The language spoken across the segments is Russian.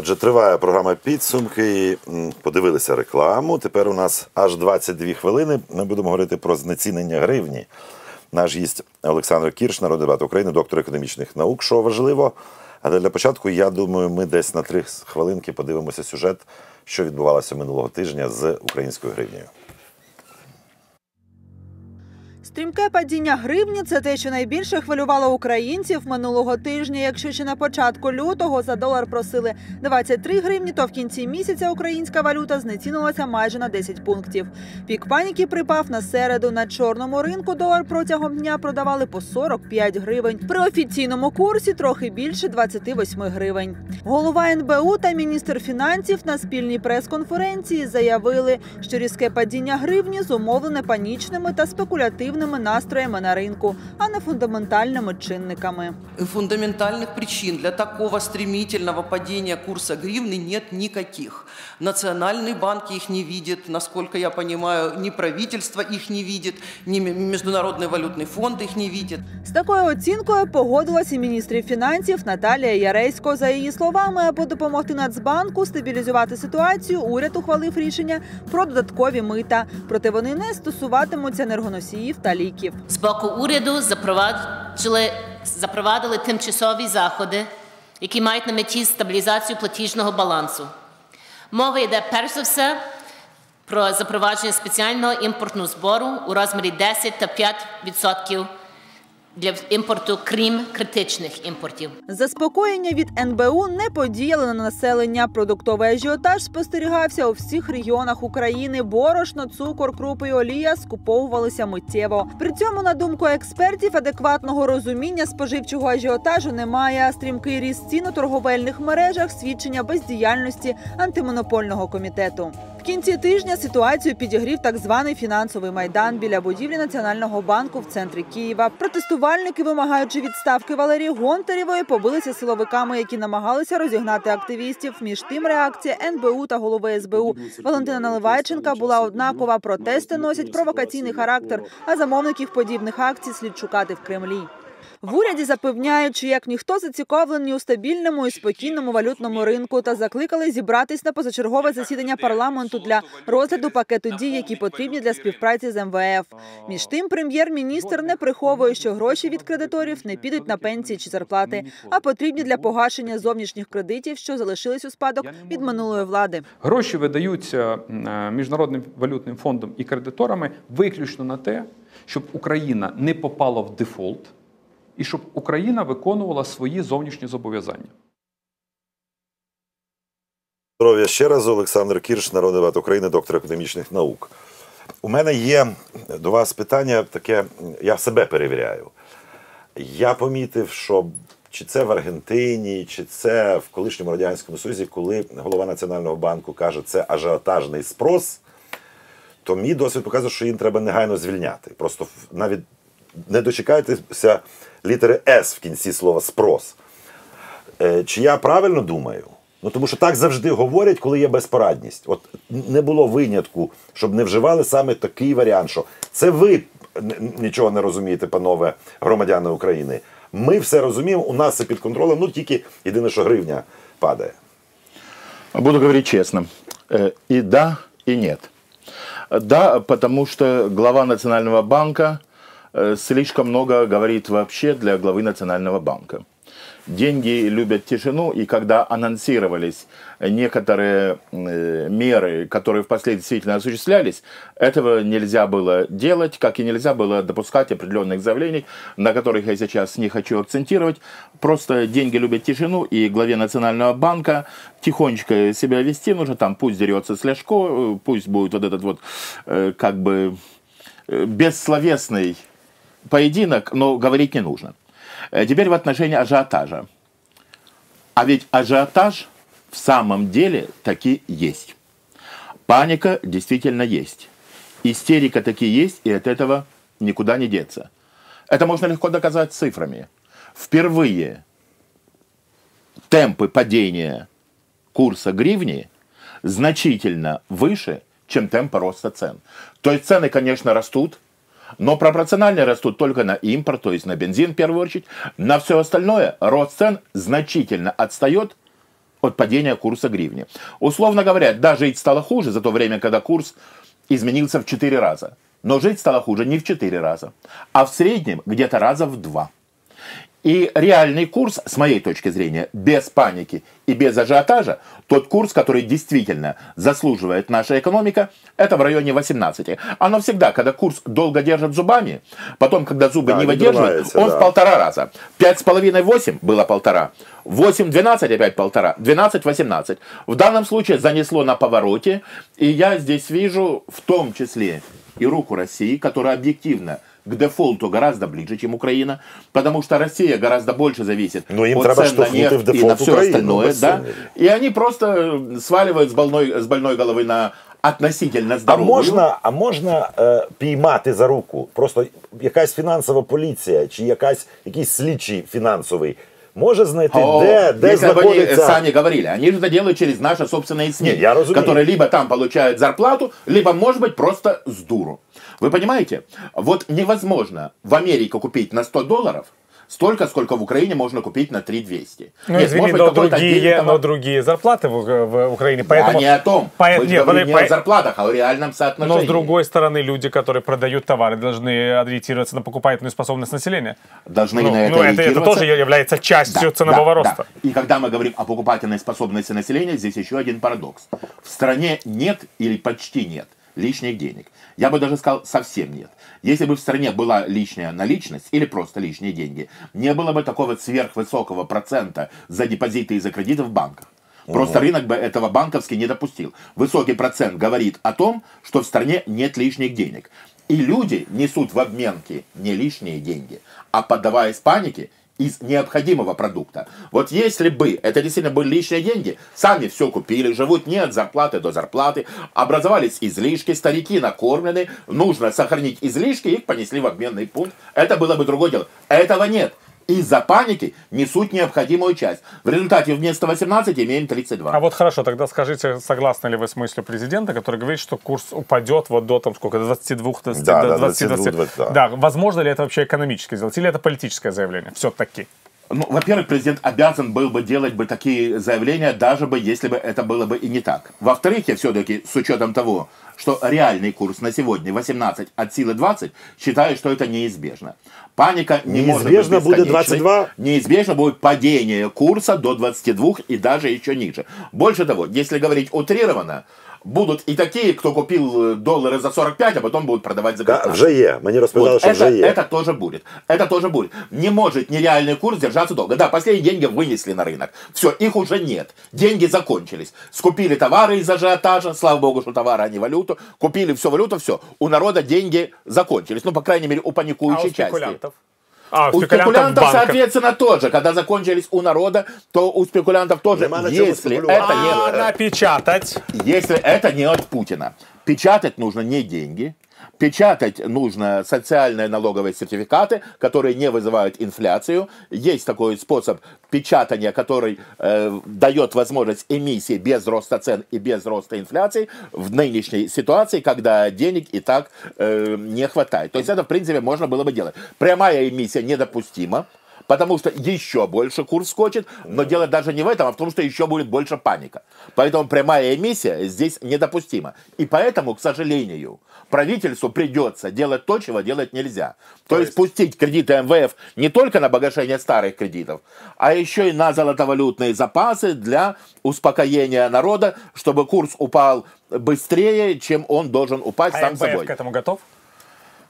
Отже, триває програма підсумки. Подивилися рекламу. Тепер у нас аж 22 хвилини. Ми будемо говорити про знецінення гривні. Наш гість Олександр Кірш, народний депутат України, доктор економічних наук, що важливо. Але для початку, я думаю, ми десь на три хвилинки подивимося сюжет, що відбувалося минулого тижня з українською гривнею. Стрімке падіння гривні це те, що найбільше хвилювало українців минулого тижня. Якщо ще на початку лютого за долар просили 23 гривні, то в кінці місяця українська валюта знецінилася майже на 10 пунктів. Пік паніки припав на середу. На чорному ринку долар протягом дня продавали по 45 гривень. При офіційному курсі трохи більше 28 гривень. Голова НБУ та міністр фінансів на спільній прес-конференції заявили, що різке падіння гривні зумовлене панічними та спекулятивними настроями на ринку, а не фундаментальними чинниками. Фундаментальных причин для такого стремительного падения курса гривны нет никаких. Национальный банк их не видит, насколько я понимаю, ни правительство их не видит, ни М- Международный валютный фонд их не видит. З такою оцінкою погодилася і міністрів фінансів Наталія Яресько. За її словами, аби допомогти Нацбанку стабілізувати ситуацію, уряд ухвалив рішення про додаткові мита. Проте вони не стосуватимуться енергоносіїв та ліків. З боку уряду запровадили, запровадили тимчасові заходи, які мають на меті стабілізацію платіжного балансу. Мова йде перш за все про запровадження спеціального імпортного збору у розмірі 10 та 5% для імпорту, крім критичних імпортів. Заспокоєння від НБУ не подіяли на населення. Продуктовий ажіотаж спостерігався у всіх регіонах України. Борошно, цукор, крупи і олія скуповувалися миттєво. При цьому, на думку експертів, адекватного розуміння споживчого ажіотажу немає. Стрімкий ріст цін у торговельних мережах свідчення бездіяльності антимонопольного комітету. Кінці тижня ситуацію підігрів так званий фінансовий майдан біля будівлі Національного банку в центрі Києва. Протестувальники, вимагаючи відставки Валерії Гонтарєвої, побилися силовиками, які намагалися розігнати активістів. Між тим, реакція НБУ та голови СБУ Валентина Наливайченка була однакова. Протести носять провокаційний характер, а замовників подібних акцій слід шукати в Кремлі. В уряді запевняють, що як ніхто зацікавлені у стабільному і спокійному валютному ринку та закликали зібратись на позачергове засідання парламенту для розгляду пакету дій, які потрібні для співпраці з МВФ. Між тим, прем'єр-міністр не приховує, що гроші від кредиторів не підуть на пенсії чи зарплати, а потрібні для погашення зовнішніх кредитів, що залишились у спадок від минулої влади. Гроші видаються е, Міжнародним валютним фондом і кредиторами виключно на те, щоб Україна не попала в дефолт і щоб Україна виконувала свої зовнішні зобов'язання. Здоров'я ще раз, Олександр Кірш, народний депутат України, доктор економічних наук. У мене є до вас питання таке, я себе перевіряю. Я помітив, що чи це в Аргентині, чи це в колишньому Радянському Союзі, коли голова Національного банку каже, це ажіотажний спрос, то мій досвід показує, що їм треба негайно звільняти. Просто навіть не дочекайтеся літери С в кінці слова спрос. Е, Чи я правильно думаю? Ну тому що так завжди говорять, коли є безпорадність. От не було винятку, щоб не вживали саме такий варіант, що це ви нічого не розумієте, панове громадяни України. Ми все розуміємо, у нас це під контролем, ну тільки єдине, що гривня падає. Буду говорить честно. Э, И да, и нет. Да, потому что глава Национального банка э, слишком много говорит вообще для главы Национального банка. Деньги любят тишину, и когда анонсировались некоторые э, меры, которые впоследствии действительно осуществлялись, этого нельзя было делать, как и нельзя было допускать определенных заявлений, на которых я сейчас не хочу акцентировать. Просто деньги любят тишину, и главе Национального банка тихонечко себя вести нужно, там пусть дерется с Ляшко, э, пусть будет вот этот вот э, как бы э, бессловесный поединок, но говорить не нужно. Э, Теперь в отношении ажиотажа. А ведь ажиотаж в самом деле таки есть. Паника действительно есть. Истерика таки есть, и от этого никуда не деться. Это можно легко доказать цифрами. Впервые темпы падения курса гривни значительно выше, чем темпы роста цен. То есть цены, конечно, растут, но пропорционально растут только на импорт, то есть на бензин в первую очередь. На все остальное рост цен значительно отстает от падения курса гривни. Условно говоря, да, жить стало хуже за то время, когда курс изменился в 4 раза. Но жить стало хуже не в 4 раза, а в среднем где-то раза в 2. И реальный курс, с моей точки зрения, без паники и без ажиотажа, тот курс, который действительно заслуживает наша экономика, это в районе 18. Оно всегда, когда курс долго держит зубами, потом, когда зубы Да, не не выдерживают, думается, он да. в полтора раза. 5,5-8 было полтора. 8-12 опять полтора. 12-18. В данном случае занесло на повороте. И я здесь вижу в том числе и руку России, которая объективно к дефолту гораздо ближе, чем Украина, потому что Россия гораздо больше зависит Ну, им от треба цен на штовхнути в нефть и дефолт на все Украину, остальное. без Да? сумнівів. И они просто э, сваливают с больной, с больной головы на относительно А здоровую. можна, а можна е, піймати за руку? Просто якась фінансова поліція чи якась, якийсь слідчий фінансовий може знайти, О, де, де если бы они знаходиться. сами говорили, они же это делают через наши собственные СМИ, Не, я разумею. которые либо там получают зарплату, либо, может быть, просто с дуру. Вы понимаете? Вот невозможно в Америке купить на 100 долларов столько, сколько в Украине можно купить на 3200. Ну, Нет, извини, может но другие, отдельный но другие зарплаты в, в Украине. Я Поэтому, не о том. Поэт- Мы нет, говорим не подожди, о зарплатах, а о реальном соотношении. но с другой стороны, люди, которые продают товары, должны ориентироваться на покупательную способность населения. Должны Ну, на это ну, это, это тоже является частью ценового да, роста. да. И когда мы говорим о покупательной способности населения, здесь еще один парадокс. В стране нет или почти нет лишних денег. Я бы даже сказал, совсем нет. Если бы в стране была лишняя наличность или просто лишние деньги, не было бы такого сверхвысокого процента за депозиты и за кредиты в банках. Просто рынок бы этого банковский не допустил. Высокий процент говорит о том, что в стране нет лишних денег. И люди несут в обменки не лишние деньги, а поддаваясь панике, из необходимого продукта. Вот если бы это действительно были лишние деньги, сами все купили, живут не от зарплаты до зарплаты, образовались излишки, старики накормлены, нужно сохранить излишки, их понесли в обменный пункт, это было бы другое дело. Этого нет. Из-за паники несут необходимую часть. В результате вместо 18 имеем 32. А вот хорошо, тогда скажите, согласны ли вы с мыслью президента, который говорит, что курс упадет вот до там сколько, до 22, 20, Да, до да, 20, 22, 20. да. Да, возможно ли это вообще экономически сделать, или это политическое заявление? Все-таки. Ну, во-первых, президент обязан был бы делать бы такие заявления, даже бы, если бы это было бы и не так. Во-вторых, я все-таки, с учетом того, что реальный курс на сегодня 18 от силы 20, считаю, что это неизбежно. Паника не Неизбежно может быть будет бесконечной. 22? Неизбежно будет падение курса до 22 и даже еще ниже. Больше того, если говорить утрированно, будут и такие, кто купил э, доллары за 45, а потом будут продавать за Да, 15. вже є. Мені розповідали, Вот що это, вже є. это тоже будет. Это тоже будет. Не может нереальный курс держаться долго. Да, последние деньги вынесли на рынок. Все, их уже нет. Деньги закончились. Скупили товары из ажиотажа. Слава богу, что товары, а не валюту. Купили все валюту, все. У народа деньги закончились. Ну, по крайней мере, у А паникующей у части. А, У спекулянтов, банках. соответственно, тоже. Когда закончились у народа, то у спекулянтов тоже. Если это не А, напечатать. если это не от Путина. Печатать нужно не деньги, печатать нужно социальные налоговые сертификаты, которые не вызывают инфляцию. Есть такой способ печатания, который э, дает возможность эмиссии без роста цен и без роста инфляции в нынешней ситуации, когда денег и так э, не хватает. То есть это, в принципе, можно было бы делать. Прямая эмиссия недопустима. Потому что еще больше курс скочит, но дело даже не в этом, а в том, что еще будет больше паника. Поэтому прямая эмиссия здесь недопустима. И поэтому, к сожалению, правительству придется делать то, чего делать нельзя. То, есть пустить кредиты МВФ не только на погашение старых кредитов, а еще и на золотовалютные запасы для успокоения народа, чтобы курс упал быстрее, чем он должен упасть А сам МВФ собой. к этому готов?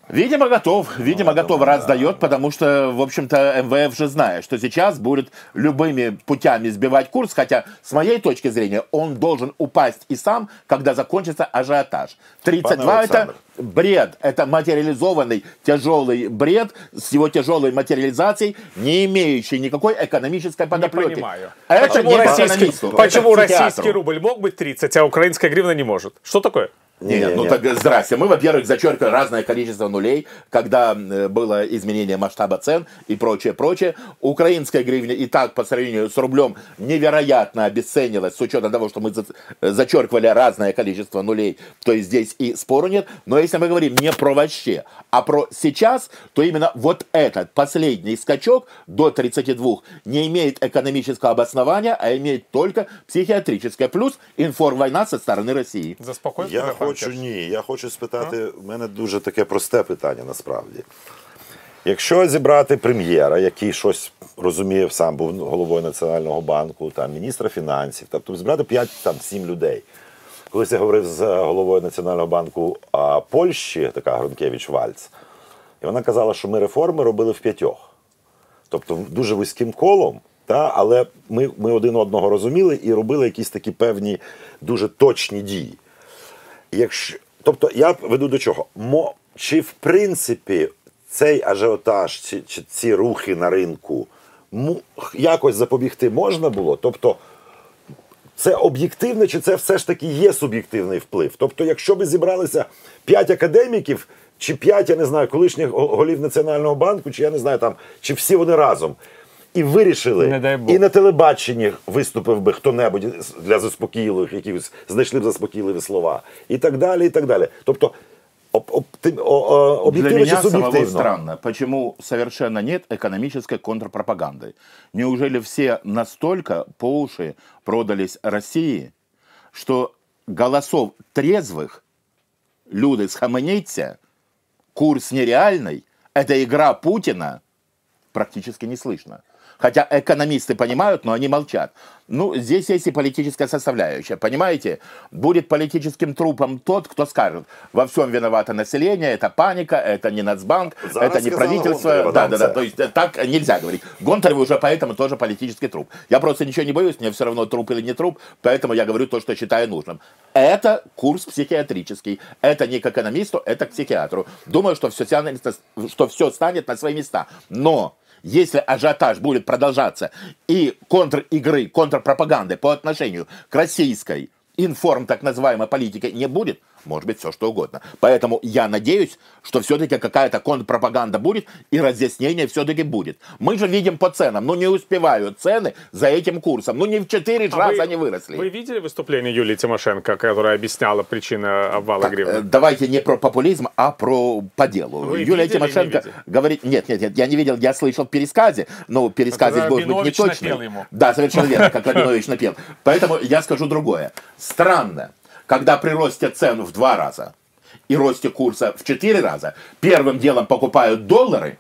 Видимо, готов. Видимо, готов, раз дает, потому что, в общем-то, МВФ же знает, что сейчас будет любыми путями сбивать курс, хотя, с моей точки зрения, он должен упасть и сам, когда закончится ажиотаж. 32 Пане это бред, это материализованный тяжелый бред с его тяжелой материализацией, не имеющий никакой экономической подоплеки. понимаю. Это почему не российский, почему российский рубль мог быть 30, а украинская гривна не может? Что такое? Не, Нет, не, ну не. так э, здрасте. Мы, во-первых, зачеркивали разное количество нулей, когда э, было изменение масштаба цен и прочее, прочее. Украинская гривня и так по сравнению с рублем невероятно обесценилась с учетом того, что мы э, зачеркивали разное количество нулей, то есть здесь и спору нет. Но если мы говорим не про вообще, а про сейчас, то именно вот этот последний скачок до 32 не имеет экономического обоснования, а имеет только психиатрическое. Плюс информвойна со стороны России. Заспокоїть Я хочу ні. Я хочу спитати. У мене дуже таке просте питання насправді. Якщо зібрати прем'єра, який щось розуміє, сам був головою Національного банку, там міністра фінансів, тобто зібрати 5 там 7 людей. Колись я говорив з головою Національного банку а, Польщі, така Гронкевич Вальц, і вона казала, що ми реформи робили в п'ятьох. Тобто дуже вузьким колом, та, але ми, ми один одного розуміли і робили якісь такі певні дуже точні дії. Якщо, тобто я веду до чого? Мо, чи в принципі цей ажіотаж, чи, чи ці рухи на ринку му, якось запобігти можна було? Тобто, це об'єктивне, чи це все ж таки є суб'єктивний вплив? Тобто, якщо би зібралися п'ять академіків, чи п'ять, я не знаю, колишніх голів Національного банку, чи я не знаю там, чи всі вони разом. І вирішили, Не дай Бог. і на телебаченні виступив би хто-небудь для заспокійливих, якихось знайшли б заспокійливі слова, і так далі, і так далі. Тобто, об, об, ти- о- о- Для об'єктивно чи меня самого суб'єктивно? странно, почему совершенно нет экономической контрпропаганды. Неужели все настолько по уши продались России, что голосов трезвых, люди схамениться, курс нереальный, это игра Путина, практически не слышно. Хотя экономисты понимают, но они молчат. Ну, здесь есть и политическая составляющая. Понимаете, будет политическим трупом тот, кто скажет, во всем виновато население, это паника, это не Нацбанк, Зараз это не правительство. Гонтарева, Да, да, да. То есть э, так нельзя говорить. Гонтарев уже поэтому тоже политический труп. Я просто ничего не боюсь, мне все равно труп или не труп, поэтому я говорю то, что считаю нужным. Это курс психиатрический. Это не к экономисту, это к психиатру. Думаю, что все, что все станет на свои места. Но если ажиотаж будет продолжаться и контр-игры, контрпропаганды по отношению к российской информ так называемой политике не будет, может быть все что угодно. Поэтому я надеюсь, что все-таки какая-то контрпропаганда будет и разъяснение все-таки будет. Мы же видим по ценам, ну не успевают цены за этим курсом. Ну не в 4 А раза вы- они выросли. Вы видели выступление Юлии Тимошенко, которая объясняла причины обвала Так, гривны? э, давайте не про популизм, а про по делу. Вы Юлия видели, не Тимошенко видели? говорит, нет, нет, нет, я не видел, я слышал в пересказе, но пересказ здесь должен быть не точный. ему. Да, совершенно верно, как Рабинович напел. Поэтому я скажу другое. Странно, когда при росте цен в два раза и росте курса в четыре раза, первым делом покупают доллары,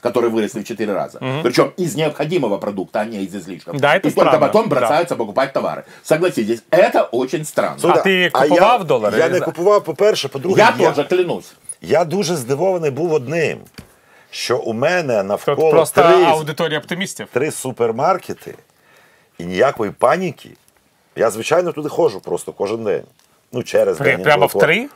которые выросли в четыре раза. Причем из необходимого продукта, а не из излишков. Да, это и только странно, потом да. бросаются покупать товары. Согласитесь, это очень странно. Слухайте, ти а купував я, долари? Я не купував, по-перше, по-друге, я тоже клянусь. Я дуже здивований був одним, що у мене Тут навколо просто три, аудиторія оптимістів. три супермаркети і ніякої паніки. Я, звичайно, туди ходжу просто кожен день. Ну, через При- день. Прямо в інколи. три?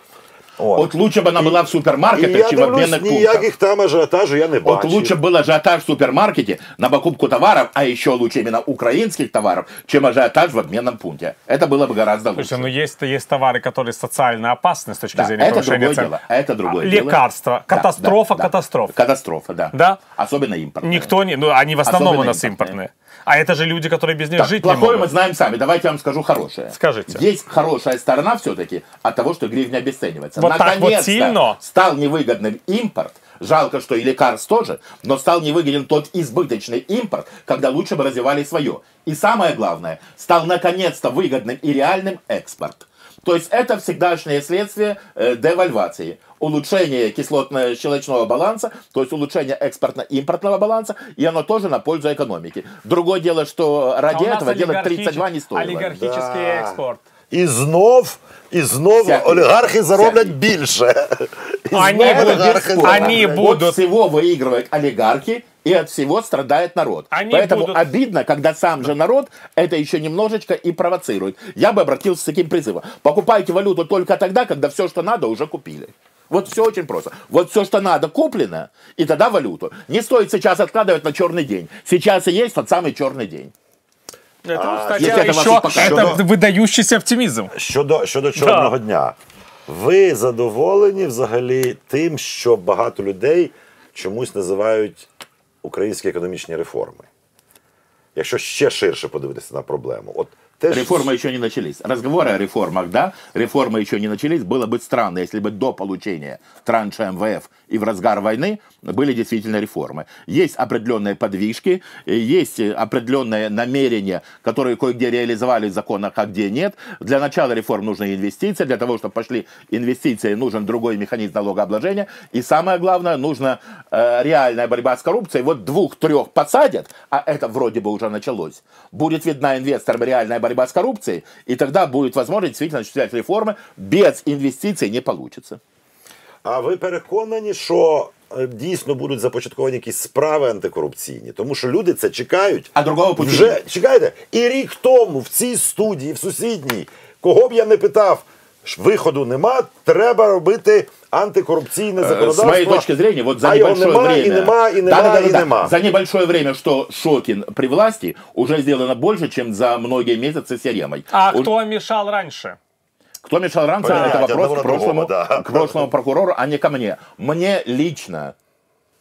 От. Вот лучше бы она была в І супермаркетах, я чем в дивлюсь, обменных курсах. ніяких там ажіотажу я не Вот бачу. лучше был ажиотаж в супермаркете на покупку товаров, а еще лучше именно украинских товаров, чем ажиотаж в обменном пункте. Это было бы гораздо лучше. Слушайте, ну есть, есть товары, которые социально опасны с точки Да, зрения это повышения другое цен. дело. Это другое А, дело. Лекарства. Да, Катастрофа да, да. катастроф. Катастрофа, да. Да? Особенно импортная. Никто не... Ну, они в основном Особенно у нас импортные. импортные. А это же люди, которые без них Так, жить не плохое мы могут. знаем сами. Давайте я вам скажу хорошее. Скажите. Есть хорошая сторона все-таки от того, что гривня обесценивается. Вот так вот сильно? стал невыгодным импорт. Жалко, что и лекарств тоже, но стал невыгоден тот избыточный импорт, когда лучше бы развивали свое. И самое главное, стал наконец-то выгодным и реальным экспорт. То есть это всегдашнее следствие э, девальвации, улучшение кислотно-щелочного баланса, то есть улучшение экспортно-импортного баланса, и оно тоже на пользу экономики. Другое дело, что ради А у нас этого делать олигархич- 32 не стоило. Олигархический Да. экспорт. І знов, і знов Всякий. олігархи зароблять Всякий. більше. І Они знов будут- олігархи они зароблять. От будут- всего выигрывают олигархи, и от всего страдает народ. Они Поэтому будут- обидно, когда сам же народ это еще немножечко и провоцирует. Я бы обратился с таким призывом. Покупайте валюту только тогда, когда все, что надо, уже купили. Вот все очень просто. Вот все, что надо, куплено, и тогда валюту. Не стоит сейчас откладывать на черный день. Сейчас и есть тот самый черный день. Это, кстати, если это вас еще успокаивает. это Щодо- выдающийся оптимизм. Щодо, щодо чорного дня. Ви задоволені взагалі тим, що багато людей чомусь називають українські економічні реформи? Якщо ще ширше подивитися на проблему. От ж- Реформы еще не начались. Разговоры о реформах, да, реформы еще не начались. Было бы странно, если бы до получения транша МВФ и в разгар войны были действительно реформы. Есть определенные подвижки, есть определенные намерения, которые кое-где реализовали в законах, а где нет. Для начала реформ нужны инвестиции. Для того, чтобы пошли инвестиции, нужен другой механизм налогообложения. И самое главное, нужна э, реальная борьба с коррупцией. Вот двух-трех посадят, а это вроде бы уже началось. Будет видна инвесторам реальная борьба с коррупцией, и тогда будет возможность действительно осуществлять реформы. Без инвестиций не получится. А ви переконані, що е, дійсно будуть започатковані якісь справи антикорупційні? Тому що люди це чекають. А другого пути вже Чекаєте? чекайте. І рік тому в цій студії, в сусідній, кого б я не питав, виходу нема, треба робити антикорупційне Э, законодавство. С моей точки зрения, вот за а його небольшое нема, время... і нема, і нема, Да-да-да-да-да. і нема. За небольшое время, что Шокин при власти, уже сделано больше, чем за многие месяцы с Яремой. А Уж- кто мешал раньше? Кто мешал раньше, Понятно, это вопрос одного к прошлому, другого, да. к прошлому прокурору, а не ко мне. Мне лично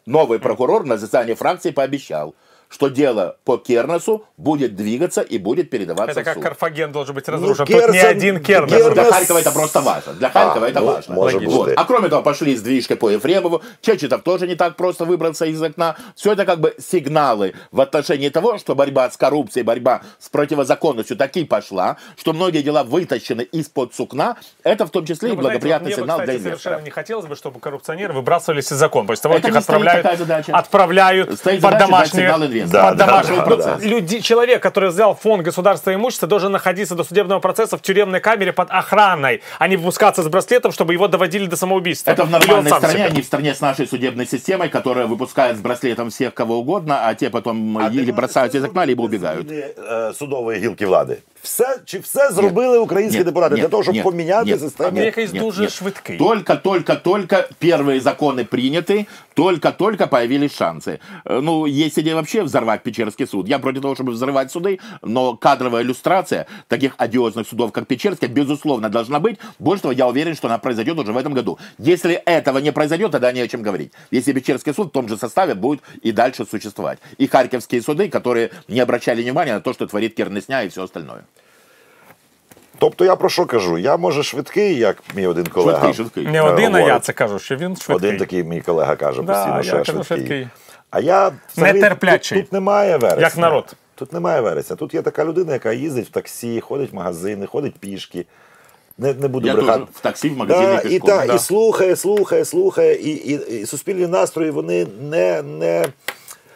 новый прокурор на заседании фракции пообещал, что дело по Кернесу будет двигаться и будет передаваться Это в как суд. Карфаген должен быть Ну, разрушен. Тут не один Кернес. Кернес- Для Харькова это просто важно. Для Харькова А, это ну, важно. может Вот. быть. А кроме того, пошли сдвижки по Ефремову. Чечетов тоже не так просто выбраться из окна. Все это как бы сигналы в отношении того, что борьба с коррупцией, борьба с противозаконностью таки пошла, что многие дела вытащены из-под сукна. Это в том числе Ну, и вы знаете, благоприятный вот мне бы, сигнал кстати, для совершенно инвесторов. не хотелось бы, чтобы коррупционеры выбрасывались из закона. После того, как их отправляют, отправляют Стоит под задача домашние сигнал инвесторам. под Да, да, домашние да, процессы. да. Люди, человек, который взял фонд государства имущества, должен находиться до судебного процесса в тюремной камере под охраной, а не выпускаться с браслетом, чтобы его доводили до самоубийства. Это в Или он нормальной сам стране, себя. а не в стране с нашей судебной системой, которая выпускает с браслетом всех кого угодно, а те потом А или ти бросаются из можеш окна, либо зробити убегают. зміни, е, судової гілки влади. Все чи все зробили українські Нет, депутати для нет, того, щоб нет, поміняти нет. систему? Він якийсь Нет, дуже нет. швидкий. Только, только, только первые законы приняты, только, только появились шансы. Э, Ну, есть идея вообще взорвать Печерский суд. Я против того, чтобы взрывать суды, но кадровая иллюстрация таких одиозных судов, как Печерский, безусловно, должна быть. Больше того, я уверен, что она произойдет уже в этом году. Если этого не произойдет, тогда не о чем говорить. Если Печерский суд в том же составе будет и дальше существовать. И харьковские суды, которые не обращали внимания на то, что творит Кернесня и все остальное. Тобто я про що кажу? Я може швидкий, як мій один колега. Швидкий, швидкий. Не один, а я це кажу, що він швидкий. Один такий мій колега каже Да, постійно, я що я швидкий. швидкий. А я взагалі, Нетерплячий. Тут, тут немає вересня. Як народ. Тут немає вересня. Тут є така людина, яка їздить в таксі, ходить в магазини, ходить пішки. Не, не буду Я брехати. тоже в такси, в магазине Да, и і, та, Да. і слухає, слухає, слухає, і, і, і суспільні настрої вони не, не,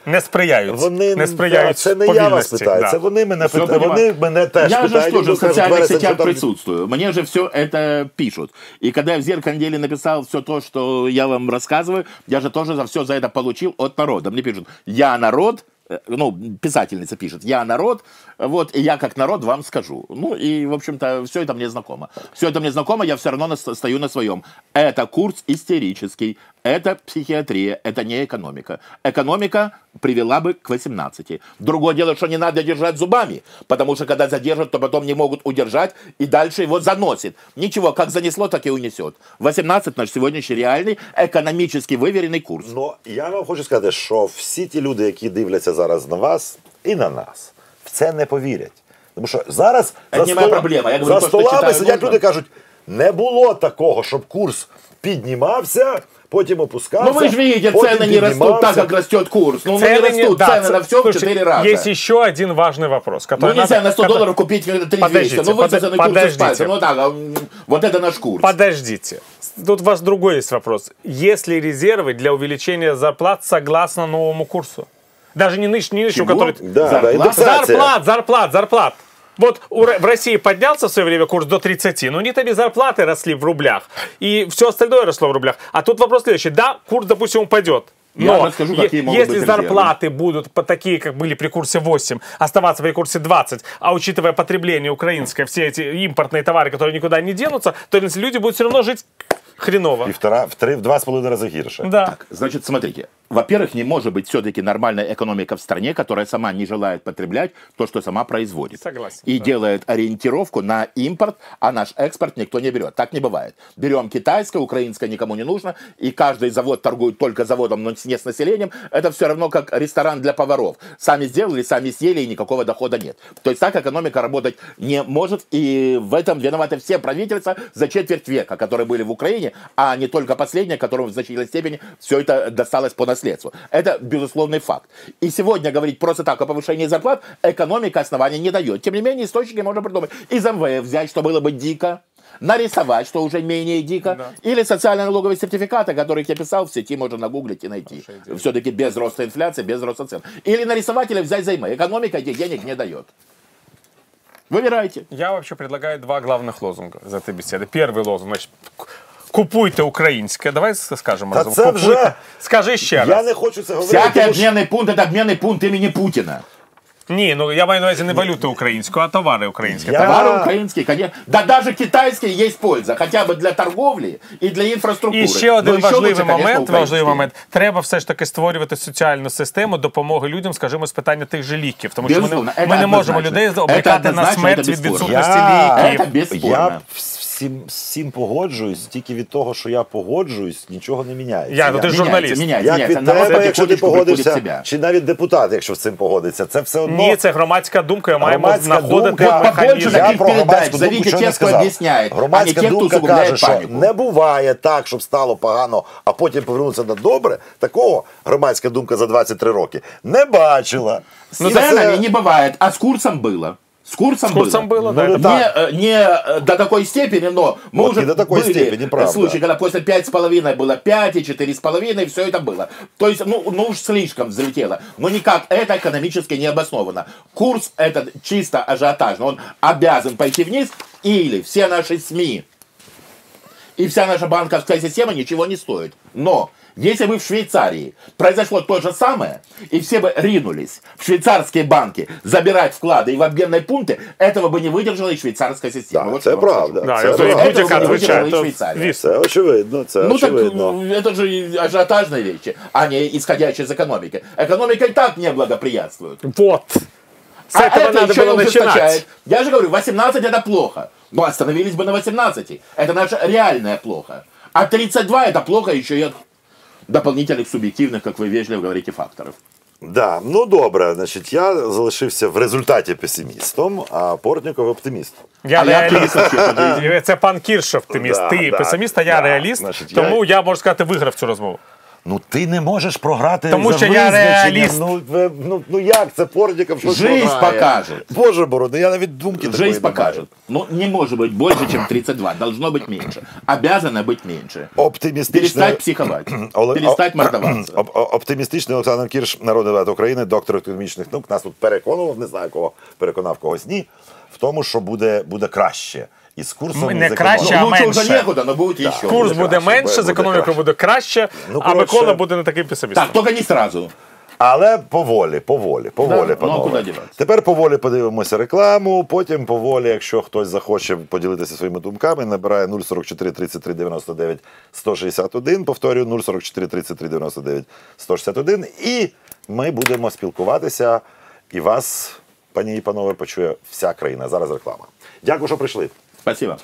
Не сприяють. вони не сприяють да, це не я вас питаю, да. це вони мене Всё питають. Вони понимаю. мене теж я питають. же тоже в социальных «Вересень, сетях що там?» присутствую. Мне же все это пишут. И когда я в зеркале недели написал все то, что я вам рассказываю, я же тоже за все за это получил от народа. Мне пишут, я народ, э, ну, писательница пишет, я народ, вот, и я как народ вам скажу. Ну, и, в общем-то, все это мне знакомо. Все это мне знакомо, я все равно стою на своем. Это курс истерический, это психиатрия, это не экономика. Экономика привела бы к 18. Другое дело, что не надо держать зубами, потому что когда задержат, то потом не могут удержать, и дальше его заносит. Ничего, как занесло, так и унесет. 18 наш сегодняшний реальный экономически выверенный курс. Ну, я вам хочу сказати, що всі ті люди, які дивляться зараз на вас і на нас, в це не повірять. Тому що зараз Це не моя проблема. Я говорю за то, що столами читаю сидять нужно. люди кажуть, не було такого, щоб курс піднімався, потім опускався. Ну вы же видите, потім цены не растут так, піднімався. как растет курс. Ну, ну, не Цены не- растут да, цены ц- на все в слушайте, 4 раза. Есть еще один важный вопрос, Ну который нельзя надо- на 100 который- долларов купить 3200. Подождите, Ну под- высосанный курс из подождите. пальца. Ну так, а, м, вот это наш курс. Подождите. Тут у вас другой есть вопрос. Есть ли резервы для увеличения зарплат согласно новому курсу? Даже не нынешнему, не нынешнему, Чего? который... Да, да, Зарплата? індексація. Зарплат, зарплат, зарплат. Вот в России поднялся в свое время курс до 30, но у них там и зарплаты росли в рублях, и все остальное росло в рублях. А тут вопрос следующий. Да, курс, допустим, упадет. Я Но расскажу, е- какие могут если быть резервы. зарплаты будут по такие, как были при курсе 8, оставаться при курсе 20, а учитывая потребление украинское, все эти импортные товары, которые никуда не денутся, то люди будут все равно жить хреново. Півтора, в три, в два з половиною рази гірше. Да. Так, значит, смотрите. Во-первых, не может быть все-таки нормальная экономика в стране, которая сама не желает потреблять то, что сама производит. Согласен, И да. делает ориентировку на импорт, а наш экспорт никто не берет. Так не бывает. Берем китайское, украинское никому не нужно, и каждый завод торгует только заводом, но не с населением. Это все равно как ресторан для поваров. Сами сделали, сами съели, и никакого дохода нет. То есть так экономика работать не может, и в этом виноваты все правительства за четверть века, которые были в Украине, а не только последние, которым в значительной степени все это досталось по наследству. Это безусловный факт. И сегодня говорить просто так о повышении зарплат экономика основания не дает. Тем не менее, источники можно придумать. Из МВФ взять, что было бы дико, нарисовать, что уже менее дико, или социально-налоговые сертификаты, которые я писал в сети, можно нагуглить и найти. Все-таки без роста инфляции, без роста цен. Или нарисовать, или взять займы. Экономика этих денег не дает. Выбирайте. Я вообще предлагаю два главных лозунга за этой беседы. Первый лозунг, значит, купуйте українське. Давай скажемо Та разом. це Купуйте. вже- Скажи ще Я раз. не хочу це говорити. Всякий тому що- обменный пункт – это обменный пункт имени Путина. Ні, ну я маю на увазі не валюту українську, а товари українські. Я- Так? Товары украинские, конечно. Да даже китайские есть польза, хотя бы для торговли и для инфраструктуры. І ще один Но еще важливий лучше, конечно, момент. украинские. Важливий момент. Треба все ж таки створювати соціальну систему допомоги людям, скажімо, з питання тих же ліків. Тому що ми Безусловно, не, це ми не можемо однозначно. людей Це обрекати на однозначно, смерть це від безспорно. відсутності Я- ліків. Це безспорно. Я всім, всім погоджуюсь, тільки від того, що я погоджуюсь, нічого не міняється. Я, ну ти ж Меняется, журналіст. меняется, Як меняется. від Народ тебе, якщо ти потихонечку приходит в погодишся, себя. чи навіть депутат, якщо з цим погодиться, це все одно. Ні, це громадська думка, і маємо Громадська знаходити думка- Побольше механізм. таких Я про передач. громадську думку Зовите нічого не тех, кто сказав. объясняет, а не Громадська тех, кто думка усугубляет каже, що панику. не буває так, щоб стало погано, а потім повернутися на добре. Такого громадська думка за 23 роки не бачила. С І ценами це- не бывает, а с курсом было. С курсом, З курсом было. було, Ну, да. не э, не э, до такой степени, но мы Вот уже не до такой были степени, правда. случаи, когда после 5,5 было 5 и 4,5, все это было. То есть, ну, ну уж слишком взлетело. Но никак это экономически не обосновано. Курс этот чисто ажиотажный, он обязан пойти вниз, или все наши СМИ и вся наша банковская система ничего не стоит. Но если бы в Швейцарии произошло то же самое, и все бы ринулись в швейцарские банки забирать вклады и в обменные пункты, этого бы не выдержала и швейцарская система. Так, Вот це правда. Да, це правда. Этого не звичайно. выдержала Швейцария. звісно. Це очевидно, це Ну так очевидно. ну, это же ажиотажные вещи, а не исходящие из экономики. Экономика и так не благоприятствует. Вот. С А этого это надо еще было начинать. Я же говорю, 18 это плохо. Но остановились бы на 18. Это наша реальная плохо. А 32 это плохо еще и от дополнительных субъективных, как вы вежливо говорите, факторов. Да, ну добре, значить, я залишився в результаті песимістом, а Портніков оптимістом. Я а я реаліст. оптимист вообще, Це пан Кірш оптиміст. Да, Ти да, песиміст, а я да. реаліст. Значить, я- Тому я можу сказати, виграв цю розмову. Ну ти не можеш програти Тому за що я визначенням. реаліст. Ну, ви- ну, ну як це Портніков щось Жизнь програє? покаже. Боже борони, я навіть думки такої Жизнь не маю. покажет. Ну, не может быть больше, чем 32. Должно быть меньше. Обязано быть меньше. Оптимістичне... Перестать психовать. Оле- Перестать о- мордоваться. Оп- о- Оптимістичний Олександр Кірш, народний депутат України, доктор економічних наук, нас тут переконував, не знаю кого переконав когось ні, в тому, що буде, буде краще. І з курсом не з краще, а меньше. некуда, но будет еще. Курс буде буде менше, з економікою буде краще, Ну, а Микола буде не таким песимістом. Так, только не сразу. Але поволі, поволі, поволі, Да, ну, панове. діватися? Тепер поволі подивимося рекламу, потім поволі, якщо хтось захоче поділитися своїми думками, набирає 044 33 99 161, повторюю, 044 33 99 161, і ми будемо спілкуватися, і вас, пані і панове, почує вся країна. Зараз реклама. Дякую, що прийшли. Спасибо.